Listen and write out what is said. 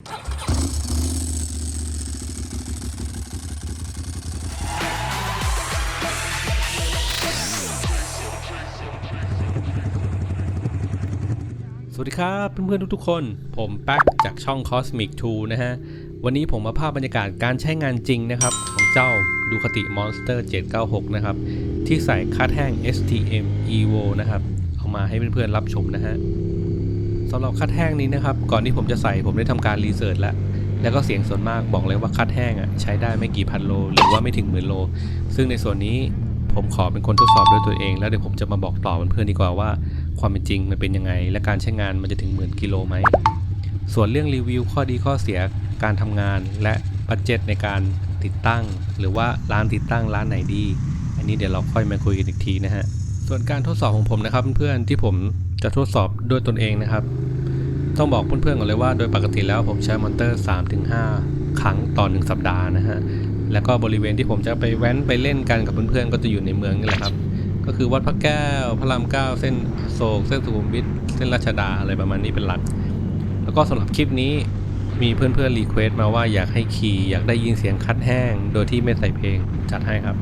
สวัสดีครับเพื่อนๆทุกๆคน ผมแป๊กจากช่อง Cosmic 2 นะฮะ วันนี้ผมมาภาพบรรยากาศการใช้งานจริงนะครับ ของเจ้าดูคติ Monster 796 นะครับ ที่ใส่คัดแห้ง STM Evo นะครับ เอามาให้เพื่อนๆรับชมนะฮะ สำหรับคัดแห้งนี้นะครับ ก่อนที่ผมจะใส่ผมได้ทำการรีเสิร์ชแล้ว แล้วก็เสียงส่วนมากบอกเลยว่าคัดแห้งอะใช้ได้ไม่กี่พันโล หรือว่าไม่ถึงหมื่นโล ซึ่งในส่วนนี้ผมขอเป็นคนทดสอบด้วยตัวเอง แล้วเดี๋ยวผมจะมาบอกต่อเพื่อนๆดีกว่าว่าความเป็นจริงมันเป็นยังไง และการใช้งานมันจะถึงหมื่นกิโลไหม ส่วนเรื่องรีวิวข้อดีข้อเสียการทำงานและบัตเจ็ตในการติดตั้ง หรือว่าร้านติดตั้งร้านไหนดี อันนี้เดี๋ยวเราค่อยมาคุยกันอีกทีนะฮะส่วนการทดสอบของผมนะครับเพื่อนๆที่ผมจะทดสอบด้วยตนเองนะครับ ต้องบอกเพื่อนๆก่อนเลยว่าโดยปกติแล้วผมใช้มอนเตอร์3-5 ครั้งต่อหนึ่งสัปดาห์นะฮะ แล้วก็บริเวณที่ผมจะไปแว้นไปเล่นกันกับเพื่อนๆ ก็จะอยู่ในเมืองนี่แหละครับ ก็คือวัดพระแก้ว พระรามเก้าเส้นโศก เส้นสุขุมวิท เส้นราชดาอะไรประมาณนี้เป็นหลัก แล้วก็สำหรับคลิปนี้มีเพื่อนๆรีเควสต์มาว่าอยากให้ขี่อยากได้ยินเสียงคัดแห้ง โดยที่ไม่ใส่เพลงจัดให้ครับ